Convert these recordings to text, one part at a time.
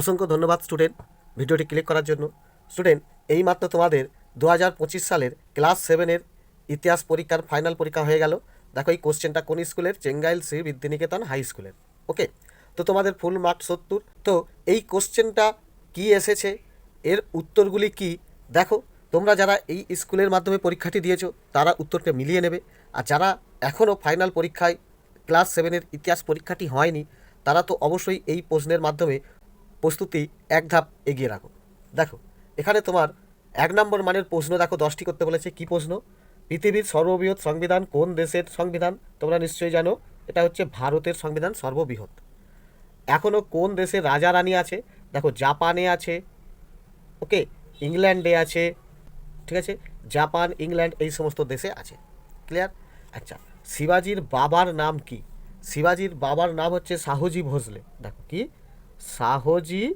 অসংখ্য ধন্যবাদ, স্টুডেন্ট। ভিডিওটি ক্লিক করার জন্য। স্টুডেন্ট, এইমাত্র তোমাদের দু হাজার পঁচিশ সালের ক্লাস সেভেনের ইতিহাস পরীক্ষার ফাইনাল পরীক্ষা হয়ে গেল। দেখো এই কোশ্চেনটা কোন স্কুলের? চেঙ্গাইল শ্রী বিদ্যানিকেতন হাই স্কুলের। ওকে? তো তোমাদের ফুল মার্ক সত্তর। তো এই কোশ্চেনটা কি এসেছে? এর উত্তরগুলি কি? দেখো, তোমরা যারা এই স্কুলের মাধ্যমে পরীক্ষাটি দিয়েছ, তারা উত্তরটা মিলিয়ে নেবে। আর যারা এখনও ফাইনাল পরীক্ষায়, ক্লাস সেভেনের ইতিহাস পরীক্ষাটি হয়নি, তারা তো অবশ্যই এই প্রশ্নের মাধ্যমে প্রস্তুতি এক ধাপ এগিয়ে রাখো। দেখো, এখানে তোমার এক নম্বর মানের প্রশ্ন দেখো, দশটি করতে বলেছে, কি প্রশ্ন? পৃথিবীর সর্ববৃহৎ সংবিধান কোন দেশের সংবিধান? তোমরা নিশ্চয়ই জানো, এটা হচ্ছে ভারতের সংবিধান সর্ববৃহৎ। এখনও কোন দেশে রাজা রানী আছে? দেখো, জাপানে আছে, ওকে? ইংল্যান্ডে আছে, ঠিক আছে? জাপান, ইংল্যান্ড এই সমস্ত দেশে আছে। ক্লিয়ার? আচ্ছা শিবাজির বাবার নাম কি? শিবাজির বাবার নাম হচ্ছে শাহজি ভোসলে। দেখো, কি? শাহজি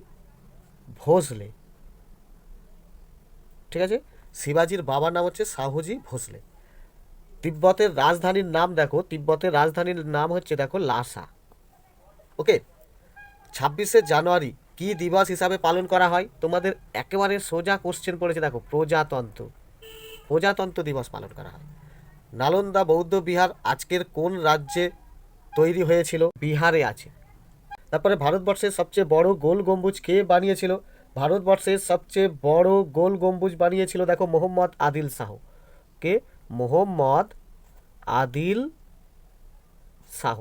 ভোসলে। ঠিক আছে? শিবাজির বাবার নাম হচ্ছে শাহজি ভোসলে। তিব্বতের রাজধানীর নাম দেখো, তিব্বতের রাজধানীর নাম হচ্ছে দেখো লাসা। ওকে ছাব্বিশে জানুয়ারি কি দিবস হিসাবে পালন করা হয়? তোমাদের একেবারে সোজা কোশ্চেন পড়েছে দেখো, প্রজাতন্ত্র। প্রজাতন্ত্র দিবস পালন করা হয়। নালন্দা বৌদ্ধ বিহার আজকের কোন রাজ্যে তৈরি হয়েছিল? বিহারে আছে। তারপরে ভারতবর্ষের সবচেয়ে বড় গোল গম্বুজ কে বানিয়েছিল? ভারতবর্ষের সবচেয়ে বড় গোল গম্বুজ বানিয়েছিল, দেখো, মোহাম্মদ আদিল শাহ। কে? মোহাম্মদ আদিল শাহ।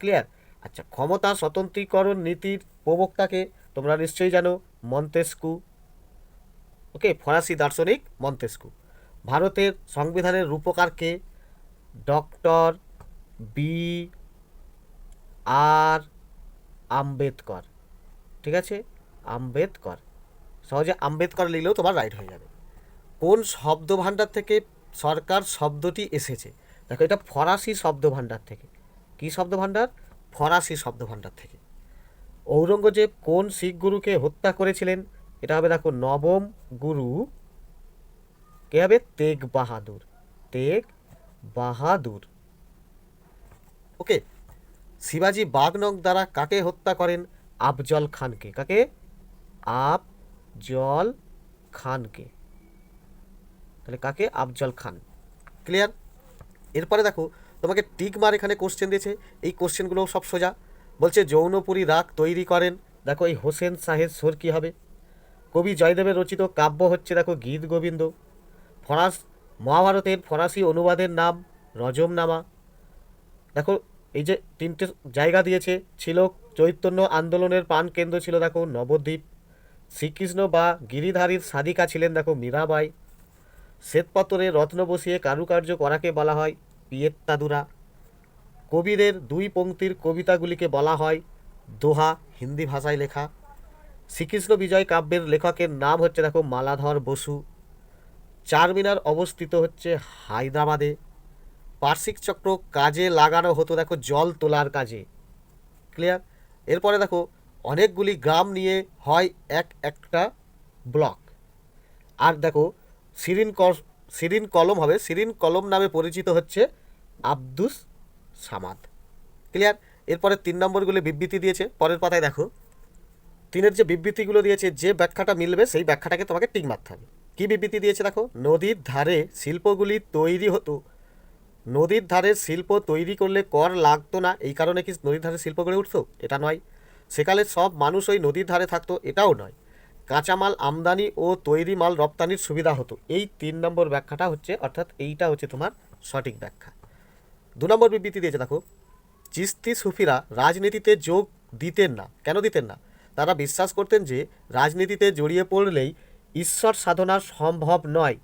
ক্লিয়ার আচ্ছা ক্ষমতা স্বতন্ত্রীকরণ নীতির প্রবক্তাকে তোমরা নিশ্চয়ই জানো, মন্তেস্কু। ওকে, ফরাসি দার্শনিক মন্তেস্কু। ভারতের সংবিধানের রূপকারকে ডক্টর বি আর আম্বেদকর, ঠিক আছে? আম্বেদকর। সহজে আম্বেদকর লিখলেও তোমার রাইট হয়ে যাবে। কোন শব্দ ভাণ্ডার থেকে সরকার শব্দটি এসেছে? দেখো, এটা ফরাসি শব্দ ভাণ্ডার থেকে। কি শব্দ ভাণ্ডার ফরাসি শব্দ ভাণ্ডার থেকে। ঔরঙ্গজেব কোন শিখ গুরুকে হত্যা করেছিলেন? এটা হবে দেখো, নবম গুরু। কে হবে? তেগ বাহাদুর। তেগ বাহাদুর। ওকে শিবাজি বাগনক দ্বারা কাকে হত্যা করেন? আফজল খানকে। কাকে? আফজল খানকে। তাহলে কাকে? আফজল খান। ক্লিয়ার এরপরে দেখো, তোমাকে টিক মার এখানে কোশ্চেন দিয়েছে। এই কোশ্চেনগুলো সব সোজা। বলছে, যৌনপুরী রাগ তৈরি করেন। দেখো, এই হোসেন শাহের সোর কী হবে? কবি জয়দেবের রচিত কাব্য হচ্ছে, দেখো, গীত গোবিন্দ। ফরাস, মহাভারতের ফরাসি অনুবাদের নাম রজমনামা। দেখো এই যে তিনটে জায়গা দিয়েছে, ছিল চৈতন্য আন্দোলনের পান প্রাণকেন্দ্র ছিল দেখো নবদ্বীপ। শ্রীকৃষ্ণ বা গিরিধারীর সাধিকা ছিলেন দেখো মীরাবাই। শ্বেতপাথরে রত্ন বসিয়ে কারুকার্য করাকে বলা হয় পিয়েত্তাদুরা। কবিদের দুই পংক্তির কবিতাগুলিকে বলা হয় দোহা, হিন্দি ভাষায় লেখা। শ্রীকৃষ্ণ বিজয় কাব্যের লেখকের নাম হচ্ছে দেখো মালাধর বসু। চারমিনার অবস্থিত হচ্ছে হায়দ্রাবাদে। বার্ষিক চক্র কাজে লাগানো হতো, দেখো, জল তোলার কাজে। ক্লিয়ার এরপরে দেখো, অনেকগুলি গ্রাম নিয়ে হয় এক একটা ব্লক আর দেখো, সিরিন সিরিন কলম হবে, সিরিন কলম নামে পরিচিত হচ্ছে আব্দুস সামাদ। ক্লিয়ার এরপরে তিন নম্বরগুলি বিবৃতি দিয়েছে, পরের পাতায় দেখো। তিনের যে বিবৃতিগুলো দিয়েছে, যে ব্যাখ্যাটা মিলবে, সেই ব্যাখ্যাটাকে তোমাকে টিক মারতে হবে। কী বিবৃতি দিয়েছে দেখো? নদীর ধারে শিল্পগুলি তৈরি হতো নদীর ধারে শিল্প তৈরি করলে কর লাগতো না, এই কারণে কি নদীর ধারে শিল্প গড়ে উঠতো? এটা নয়। সেকালে সব মানুষ ওই নদীর ধারে থাকতো, এটাও নয়। কাঁচামাল আমদানি ও তৈরি মাল রপ্তানির সুবিধা হতো। এই তিন নম্বর ব্যাখ্যাটা হচ্ছে, অর্থাৎ এইটা হচ্ছে তোমার সঠিক ব্যাখ্যা। দু নম্বর বিবৃতি দিয়েছে, দেখো, চিস্তি সুফিরা রাজনীতিতে যোগ দিতেন না। কেন দিতেন না? তারা বিশ্বাস করতেন যে রাজনীতিতে জড়িয়ে পড়লেই ঈশ্বর সাধনা সম্ভব নয়।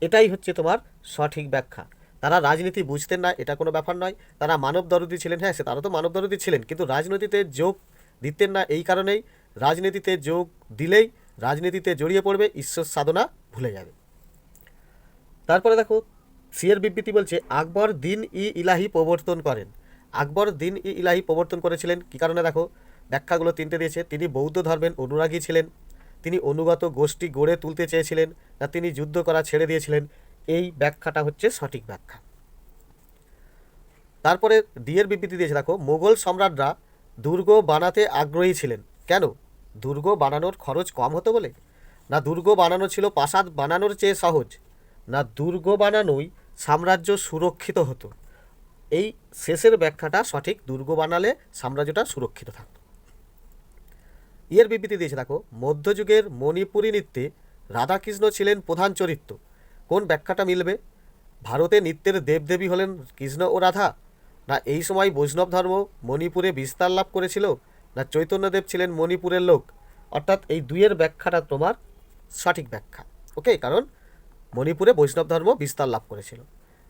এটাই হচ্ছে তোমার সঠিক ব্যাখ্যা। তারা রাজনীতি বুঝতেন না, এটা কোনো ব্যাপার নয়। তারা মানব দরদি ছিলেন হ্যাঁ সে তারা তো মানব দরদি ছিলেন, কিন্তু রাজনীতিতে যোগ দিতেন না এই কারণেই রাজনীতিতে যোগ দিলেই রাজনীতিতে জড়িয়ে পড়বে, ঈশ্বর সাধনা ভুলে যাবে। তারপরে দেখো সিয়ের বিবৃতি বলছে, আকবর দিন ই ইলাহি প্রবর্তন করেন। আকবর দিন ই ইলাহি প্রবর্তন করেছিলেন, কী কারণে দেখো? ব্যাখ্যাগুলো তিনটে দিয়েছে, তিনি বৌদ্ধ ধর্মের অনুরাগী ছিলেন, তিনি অনুগত গোষ্ঠী গড়ে তুলতে চেয়েছিলেন, না তিনি যুদ্ধ করা ছেড়ে দিয়েছিলেন এই ব্যাখ্যাটা হচ্ছে সঠিক ব্যাখ্যা। তারপরে ডিয়ের বিবৃতি দিয়েছে, দেখো, মোগল সম্রাটরা দুর্গ বানাতে আগ্রহী ছিলেন। কেন? দুর্গ বানানোর খরচ কম হতো বলে? না দুর্গ বানানো ছিল প্রাসাদ বানানোর চেয়ে সহজ? না দুর্গ বানানোই সাম্রাজ্য সুরক্ষিত হতো? এই শেষের ব্যাখ্যাটা সঠিক, দুর্গ বানালে সাম্রাজ্যটা সুরক্ষিত থাকতো। এর বিবৃতি দিয়েছে, দেখো, মধ্যযুগের মণিপুরী নৃত্যে রাধাকৃষ্ণ ছিলেন প্রধান চরিত্র। কোন ব্যাখ্যাটা মিলবে? ভারতে নিত্যের দেবদেবী হলেন কৃষ্ণ ও রাধা? না এই সময় বৈষ্ণব ধর্ম মণিপুরে বিস্তার লাভ করেছিল, না চৈতন্যদেব ছিলেন মণিপুরের লোক? অর্থাৎ এই দুইয়ের ব্যাখ্যাটা তোমার সঠিক ব্যাখ্যা। ওকে কারণ মণিপুরে বৈষ্ণব ধর্ম বিস্তার লাভ করেছিল।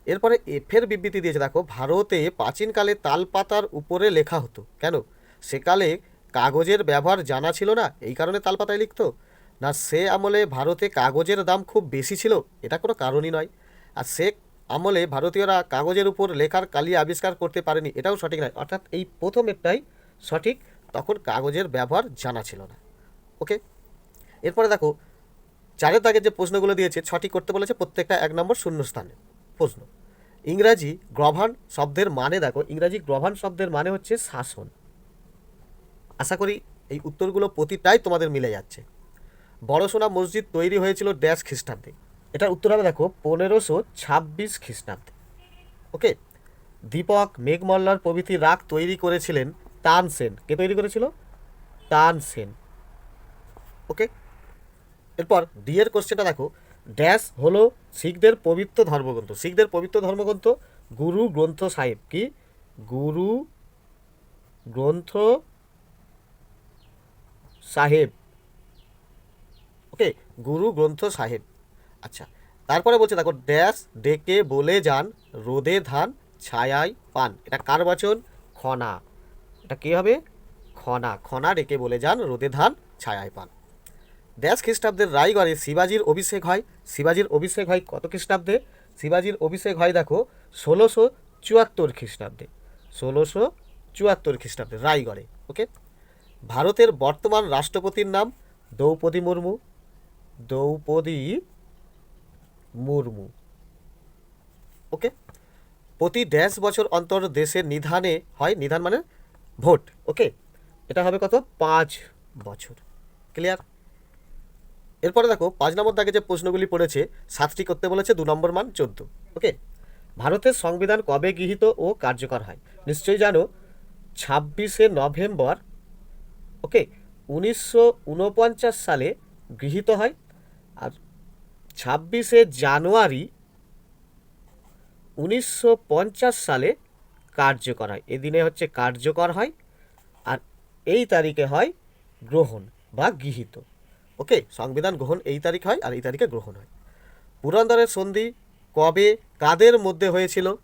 এরপরে এফের বিবৃতি দিয়েছে, দেখো, ভারতে প্রাচীনকালে তালপাতার উপরে লেখা হতো। কেন? সেকালে কাগজের ব্যবহার জানা ছিল না, এই কারণে তালপাতায় লিখতো। না, সে আমলে ভারতে কাগজের দাম খুব বেশি ছিল, এটা কোনো কারণই নয়। আর সে আমলে ভারতীয়রা কাগজের উপর লেখার কালি আবিষ্কার করতে পারেনি, এটাও সঠিক নয়। অর্থাৎ এই প্রথম একটাই সঠিক, তখন কাগজের ব্যবহার জানা ছিল না। ওকে এরপরে দেখো, চারের দাগে যে প্রশ্নগুলো দিয়েছে, ছটি করতে বলেছে প্রত্যেকটা এক নম্বর শূন্যস্থানে। প্রশ্ন, ইংরাজি গ্রভান শব্দের মানে দেখো, ইংরাজি গ্রভান শব্দের মানে হচ্ছে শাসন। আশা করি এই উত্তরগুলো প্রতিটাই তোমাদের মিলে যাচ্ছে। বড়সোনা মসজিদ তৈরি হয়েছিল ড্যাশ খ্রিস্টাব্দে। এটার উত্তর হবে দেখো পনেরোশো ছাব্বিশ খ্রিস্টাব্দে। ওকে? দীপক মেঘমল্লার প্রভৃতি রাগ তৈরি করেছিলেন তানসেন কে তৈরি করেছিল? তানসেন ওকে? এরপর ডি এর কোশ্চেনটা দেখো। ড্যাশ হলো শিখদের পবিত্র ধর্মগ্রন্থ। শিখদের পবিত্র ধর্মগ্রন্থ গুরু গ্রন্থ সাহেব। কি? গুরু গ্রন্থ সাহেব। ওকে, গুরু গ্রন্থ সাহেব। আচ্ছা তারপরে বলছে, দেখো, ড্যাশ, ডেকে, বলে, যান, রোদে ধান, ছায়ায় পান। এটা কার বচন? খনা। এটা কী হবে? খনা। খনা, ডেকে, বলে, যান, রোদে ধান, ছায়ায় পান। ড্যাশ খ্রিস্টাব্দের রায়গড়ে শিবাজির অভিষেক হয়। শিবাজির অভিষেক হয় কত খ্রিস্টাব্দে? শিবাজির অভিষেক হয়, দেখো, ষোলোশো চুয়াত্তর খ্রিস্টাব্দে। ষোলোশো চুয়াত্তর খ্রিস্টাব্দে, রায়গড়ে, ওকে? ভারতের বর্তমান রাষ্ট্রপতির নাম দ্রৌপদী মুর্মু। দ্রৌপদী মুর্মু। ওকে প্রতি ড্যাশ বছর অন্তর দেশের নিধানে হয়, নিধান মানে ভোট। ওকে এটা হবে কত? পাঁচ বছর। ক্লিয়ার এরপরে দেখো, পাঁচ নম্বর দাগে যে প্রশ্নগুলি পড়েছে, সাতটি করতে বলেছে, দু নম্বর মান চোদ্দ। ওকে ভারতের সংবিধান কবে গৃহীত ও কার্যকর হয়? নিশ্চয়ই জানো, ছাব্বিশে নভেম্বর ওকে উনিশশো উনপঞ্চাশ সালে গৃহীত হয় আর ছাব্বিশে জানুয়ারি উনিশশো পঞ্চাশ সালে কার্যকর হয়। এদিনে হচ্ছে কার্যকর হয় আর এই তারিখে হয় গ্রহণ বা গৃহীত। ওকে, সংবিধান গ্রহণ এই তারিখ হয় আর এই তারিখে গ্রহণ হয়। পুরন্দরের সন্ধি কবে, কাদের মধ্যে হয়েছিল?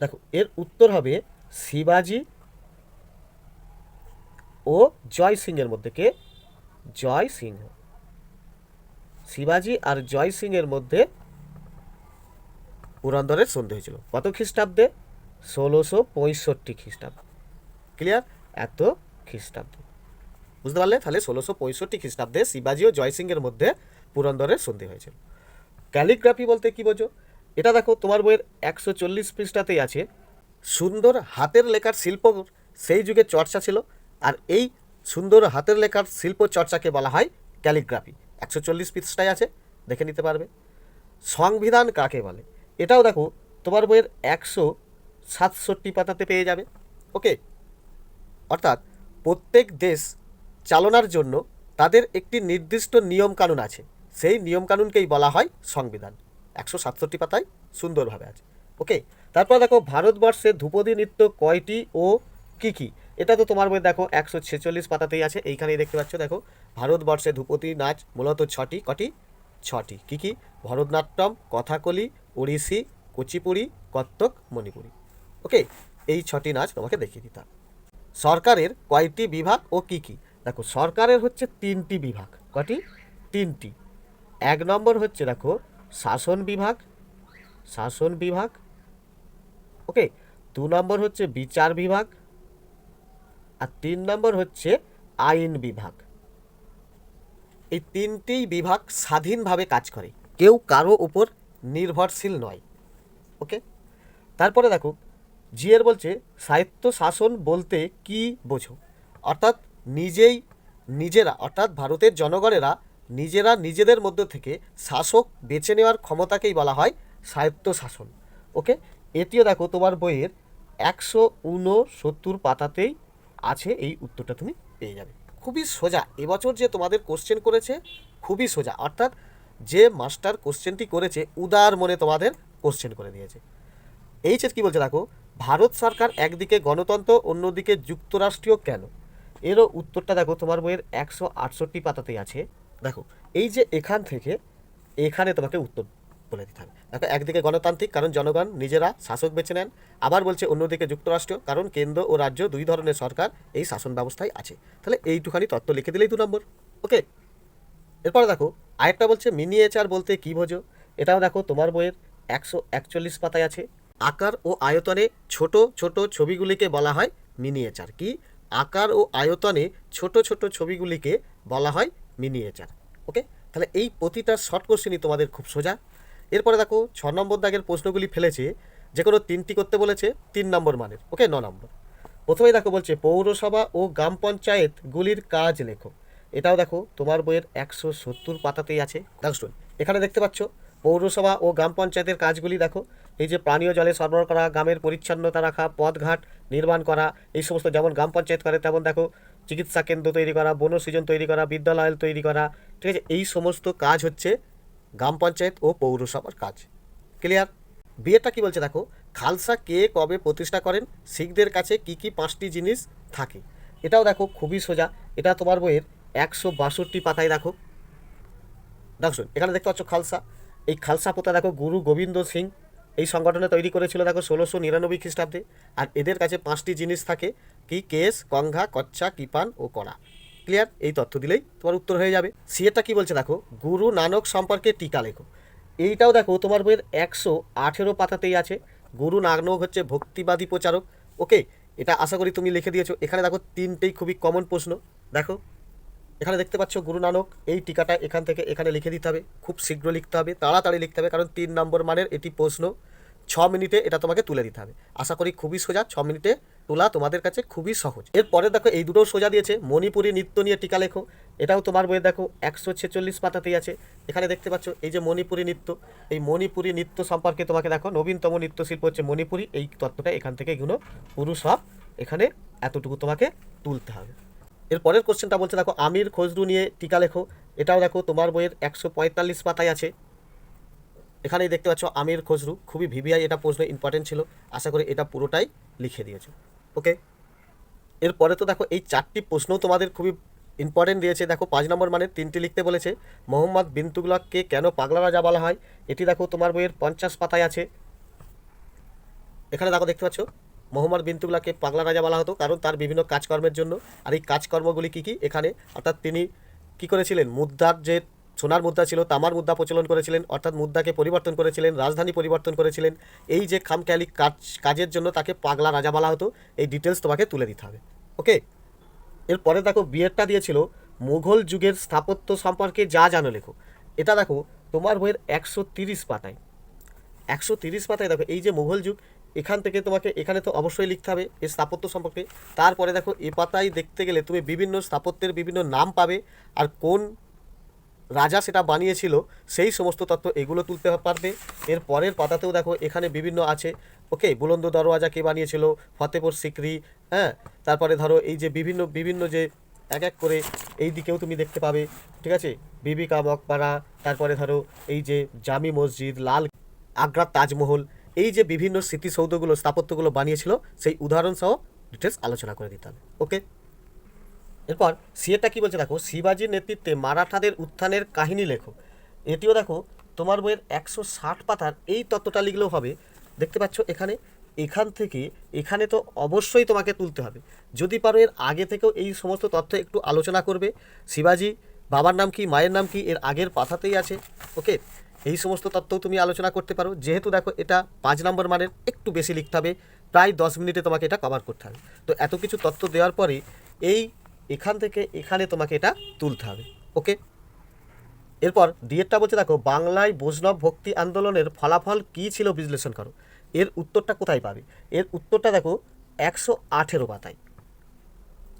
দেখো, এর উত্তর হবে শিবাজি ও জয় সিংয়ের মধ্যে। কে? জয় সিংহ। শিবাজি আর জয় সিংয়ের মধ্যে পুরন্দরের সন্ধি হয়েছিল। কত খ্রিস্টাব্দে? ষোলোশো পঁয়ষট্টি খ্রিস্টাব্দ। ক্লিয়ার এত খ্রিস্টাব্দে। বুঝতে পারলে? তাহলে ষোলোশো পঁয়ষট্টি খ্রিস্টাব্দে শিবাজি ও জয়সিংহের মধ্যে পুরন্দরের সন্ধি হয়েছিল। ক্যালিগ্রাফি বলতে কি বোঝো? এটা দেখো, তোমার বইয়ের একশো চল্লিশ পৃষ্ঠাতেই আছে। সুন্দর হাতের লেখার শিল্প সেই যুগে চর্চা ছিল, আর এই সুন্দর হাতের লেখার শিল্প চর্চাকে বলা হয় ক্যালিগ্রাফি। একশো চল্লিশ পৃষ্ঠায় আছে, দেখে নিতে পারবে। সংবিধান কাকে বলে? এটাও দেখো, তোমার বইয়ের একশো সাতষট্টি পাতাতে পেয়ে যাবে। ওকে? অর্থাৎ প্রত্যেক দেশ চালনার জন্য তাদের একটি নির্দিষ্ট নিয়মকানুন আছে। সেই নিয়মকানুনকেই বলা হয় সংবিধান। একশো সাতষট্টি পাতায় সুন্দরভাবে আছে। ওকে? তারপর দেখো, ভারতবর্ষে ধ্রুপদী নৃত্য কয়টি ও কি কি? এটা তো তোমার বই দেখো একশো ছেচল্লিশ পাতাতেই আছে, এইখানেই দেখতে পাচ্ছ, দেখো, ভারতবর্ষে ধ্রুপদী নাচ মূলত ছটি, কটি? ছটি। কী কী? ভরতনাট্যম, কথাকলি, ওড়িশি, কুচিপুড়ি, কত্থক, মণিপুরি। ওকে, এই ছটি নাচ তোমাকে দেখিয়ে দিতাম। সরকারের কয়টি বিভাগ ও কি কি? দেখো, সরকারের হচ্ছে তিনটি বিভাগ। কটি? তিনটি। এক নম্বর হচ্ছে, দেখো, শাসন বিভাগ। শাসন বিভাগ। ওকে, দু নম্বর হচ্ছে বিচার বিভাগ। আর তিন নম্বর হচ্ছে আইন বিভাগ। এই তিনটি বিভাগ স্বাধীনভাবে কাজ করে। কেউ কারও উপর নির্ভরশীল নয়। ওকে? তারপরে দেখো, জিএর বলছে, সাহিত্য শাসন বলতে কি বোঝো? অর্থাৎ নিজেই নিজেরা, অর্থাৎ ভারতের জনগণেরা নিজেরা নিজেদের মধ্য থেকে শাসক বেছে নেওয়ার ক্ষমতাকেই বলা হয় স্বায়ত্ত শাসন। ওকে? এটিও দেখো তোমার বইয়ের একশো উনসত্তর পাতাতেই আছে, এই উত্তরটা তুমি পেয়ে যাবে। খুবই সোজা, এবছর যে তোমাদের কোশ্চেন করেছে, খুবই সোজা। অর্থাৎ যে মাস্টার কোশ্চেনটি করেছে, উদার মনে তোমাদের কোশ্চেন করে দিয়েছে। এইচের কি বলছে দেখো, ভারত সরকার একদিকে গণতন্ত্র, অন্যদিকে যুক্তরাষ্ট্রীয় কেন? এরও উত্তরটা দেখো, তোমার বইয়ের একশো আটষট্টি পাতাতেই আছে। দেখো, এই যে এখান থেকে, এখানে তোমাকে উত্তর বলে দিতে হবে। দেখো, একদিকে গণতান্ত্রিক, কারণ জনগণ নিজেরা শাসক বেছে নেন। আবার বলছে অন্যদিকে যুক্তরাষ্ট্র, কারণ কেন্দ্র ও রাজ্য দুই ধরনের সরকার এই শাসন ব্যবস্থায় আছে। তাহলে এইটুখানি তত্ত্ব লিখে দিলেই দু নম্বর। ওকে? এরপরে দেখো, আরেকটা বলছে, মিনিয়েচার বলতে কী বোঝো? এটাও দেখো, তোমার বইয়ের একশো একচল্লিশ পাতায় আছে। আকার ও আয়তনে ছোট ছোট ছবিগুলিকে বলা হয় মিনিয়েচার। কি? আকার ও আয়তনে ছোট ছোট ছবিগুলিকে বলা হয় মিনিয়েচার। ওকে? তাহলে এই প্রতিটা শর্ট কোশ্চেনই তোমাদের খুব সোজা। এরপরে দেখো ছ নম্বর দাগের প্রশ্নগুলি ফেলেছে, যে কোনো তিনটি করতে বলেছে, তিন নম্বর মানের। ওকে, ন নম্বর। প্রথমেই দেখো বলছে, পৌরসভা ও গ্রাম পঞ্চায়েতগুলির কাজ লেখো। এটাও দেখো তোমার বইয়ের একশো সত্তর পাতাতেই আছে। দেখো শুনুন এখানে দেখতে পাচ্ছ, পৌরসভা ও গ্রাম পঞ্চায়েতের কাজগুলি দেখো। এই যে পানীয় জলে সরবরাহ করা, গ্রামের পরিচ্ছন্নতা রাখা, পথঘাট নির্মাণ করা, এই সমস্ত যেমন গ্রাম পঞ্চায়েত করে, তেমন দেখো চিকিৎসা কেন্দ্র তৈরি করা, বনসৃজন তৈরি করা, বিদ্যালয় তৈরি করা, ঠিক আছে? এই সমস্ত কাজ হচ্ছে গ্রাম পঞ্চায়েত ও পৌরসভার কাজ। ক্লিয়ার? বিয়েটা কি বলছে দেখো? খালসা কে কবে প্রতিষ্ঠা করেন? শিখদের কাছে কি কি পাঁচটি জিনিস থাকে? এটাও দেখো খুবই সোজা। এটা তোমার বইয়ের একশো বাষট্টি পাতায় দেখো। দেখো শোন, এখানে দেখতে পাচ্ছ খালসা। এই খালসা পোতা দেখো গুরু গোবিন্দ সিং। এই সংগঠনে তৈরি করেছিল দেখো ষোলোশো নিরানব্বই খ্রিস্টাব্দে। আর এদের কাছে পাঁচটি জিনিস থাকে। কি কেস কঙ্ঘা কচ্ছা কিপান ও কড়া। ক্লিয়ার এই তথ্য দিলেই তোমার উত্তর হয়ে যাবে। সিএটা কি বলছে দেখো, গুরু নানক সম্পর্কে টিকা লেখো। এইটাও দেখো, তোমার বইয়ের একশো আঠেরো পাতাতেই আছে। গুরু নানক হচ্ছে ভক্তিবাদী প্রচারক। ওকে, এটা আশা করি তুমি লিখে দিয়েছ। এখানে দেখো, তিনটেই খুবই কমন প্রশ্ন। দেখো, এখানে দেখতে পাচ্ছ গুরু নানক, এই টিকাটা এখান থেকে এখানে লিখে দিতে হবে। খুব শীঘ্র লিখতে হবে, তাড়াতাড়ি লিখতে হবে, কারণ তিন নম্বর মানের এটি প্রশ্ন। ছ মিনিটে এটা তোমাকে তুলে দিতে হবে। আশা করি খুবই সোজা, ছ মিনিটে তোলা তোমাদের কাছে খুবই সহজ। এরপরে দেখো, এই দুটোও সোজা দিয়েছে। মণিপুরি নৃত্য নিয়ে টিকা লেখো। এটাও তোমার বইয়ে দেখো, একশো ছেচল্লিশ পাতাতেই আছে। এখানে দেখতে পাচ্ছ, এই যে মণিপুরি নৃত্য, এই মণিপুরি নৃত্য সম্পর্কে তোমাকে দেখো, নবীনতম নৃত্যশিল্প হচ্ছে মণিপুরি। এই তত্ত্বটা এখান থেকে এগুলো পুরুষ সব এখানে এতটুকু তোমাকে তুলতে হবে। এর পরের কোশ্চেনটা বলছে, দেখো, আমির খসরু নিয়ে টিকা লেখো। এটাও দেখো, তোমার বইয়ের একশো পঁয়তাল্লিশ পাতায় আছে। এখানেই দেখতে পাচ্ছ আমির খসরু খুবই ভিভিআই এটা প্রশ্ন ইম্পর্টেন্ট ছিল। আশা করি এটা পুরোটাই লিখে দিয়েছ। ওকে এরপরে তো দেখো এই চারটি প্রশ্নও তোমাদের খুবই ইম্পর্টেন্ট দিয়েছে। দেখো পাঁচ নম্বর মানে তিনটি লিখতে বলেছে, মোহাম্মদ বিন তুগলককে কেন পাগলা রাজা বলা হয়? এটি দেখো তোমার বইয়ের পঞ্চাশ পাতায় আছে। এখানে দেখো দেখতে পাচ্ছ, মোহাম্মদ বিন তুগলাকে পাগলা রাজা বলা হতো কারণ তার বিভিন্ন কাজকর্মের জন্য। আর এই কাজকর্মগুলি কী কী এখানে? অর্থাৎ তিনি কী করেছিলেন? মুদ্রার যে সোনার মুদ্রা ছিল, তামার মুদ্রা প্রচলন করেছিলেন, অর্থাৎ মুদ্রাকে পরিবর্তন করেছিলেন, রাজধানী পরিবর্তন করেছিলেন। এই যে খামখেয়ালি কাজ, কাজের জন্য তাকে পাগলা রাজা বলা হতো, এই ডিটেলস তোমাকে তুলে দিতে হবে ওকে এরপরে দেখো, বিয়েরটা দিয়েছিল, মুঘল যুগের স্থাপত্য সম্পর্কে যা জানো লেখো। এটা দেখো, তোমার বইয়ের একশো তিরিশ পাতায়। একশো তিরিশ পাতায় দেখো, এই যে মুঘল যুগ, এখান থেকে তোমাকে, এখানে তো অবশ্যই লিখতে হবে এই স্থাপত্য সম্পর্কে। তারপরে দেখো, এ পাতায় দেখতে গেলে তুমি বিভিন্ন স্থাপত্যের বিভিন্ন নাম পাবে, আর কোন রাজা সেটা বানিয়েছিল, সেই সমস্ত তত্ত্ব এগুলো তুলতে পারবে। এর পরের পাতাতেও দেখো, এখানে বিভিন্ন আছে। ওকে, বুলন্দ দরওয়াজা কে বানিয়েছিল? ফতেপুর সিকরি হ্যাঁ? তারপরে ধরো এই যে বিভিন্ন বিভিন্ন যে এক এক করে এই দিকেও তুমি দেখতে পাবে, ঠিক আছে? বিবিকা মকবারা তারপরে ধরো এই যে জামি মসজিদ, লাল আগ্রার তাজমহল, এই যে বিভিন্ন স্মৃতিসৌধগুলো, স্থাপত্যগুলো বানিয়েছিল, সেই উদাহরণ সহ ডিটেলস আলোচনা করে দিতে হবে। ওকে? এরপর সিএটা কি বলছে? দেখো, শিবাজির নেতৃত্বে মারাঠাদের উত্থানের কাহিনী লেখো। এটিও দেখো, তোমার বইয়ের একশো ষাট পাতার এই তত্ত্বটা লিখলেও হবে। দেখতে পাচ্ছ এখানে, এখান থেকে, এখানে তো অবশ্যই তোমাকে তুলতে হবে। যদি পারো এর আগে থেকেও এই সমস্ত তথ্য একটু আলোচনা করবে। শিবাজি, বাবার নাম কি, মায়ের নাম কি, এর আগের পাতাতেই আছে ওকে এই সমস্ত তথ্যও তুমি আলোচনা করতে পারো। যেহেতু দেখো, এটা পাঁচ নম্বর মানের, একটু বেশি লিখতে হবে। প্রায় দশ মিনিটে তোমাকে এটা কভার করতে হবে। তো এত কিছু তথ্য দেওয়ার পরে, এই এখান থেকে এখানে তোমাকে এটা তুলতে হবে ওকে এরপর ডিএডটা বলছে, দেখো, বাংলায় বৈষ্ণব ভক্তি আন্দোলনের ফলাফল কী ছিল বিশ্লেষণ করো। এর উত্তরটা কোথায় পাবে? এর উত্তরটা দেখো, একশো আঠেরো পাতায়।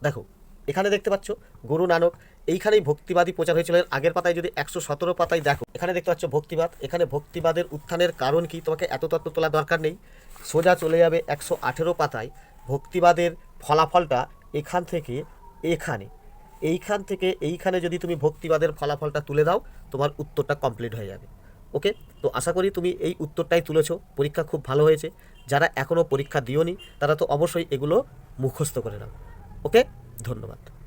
দেখো, এখানে দেখতে পাচ্ছ, গুরু নানক, এইখানেই ভক্তিবাদী প্রচার হয়েছিল। আগের পাতায় যদি একশো সতেরো পাতায় দেখো, এখানে দেখতে পাচ্ছ ভক্তিবাদ। এখানে ভক্তিবাদের উত্থানের কারণ কি? তোমাকে এত তত্ত্ব তোলা দরকার নেই। সোজা চলে যাবে একশো আঠেরো পাতায় ভক্তিবাদের ফলাফলটা এখান থেকে এখানে। এইখান থেকে এইখানে যদি তুমি ভক্তিবাদের ফলাফলটা তুলে দাও, তোমার উত্তরটা কমপ্লিট হয়ে যাবে। ওকে তো আশা করি তুমি এই উত্তরটাই তুলেছো। পরীক্ষা খুব ভালো হয়েছে। যারা এখনও পরীক্ষা দিওনি, তারা তো অবশ্যই এগুলো মুখস্থ করে নাও। ওকে ধন্যবাদ।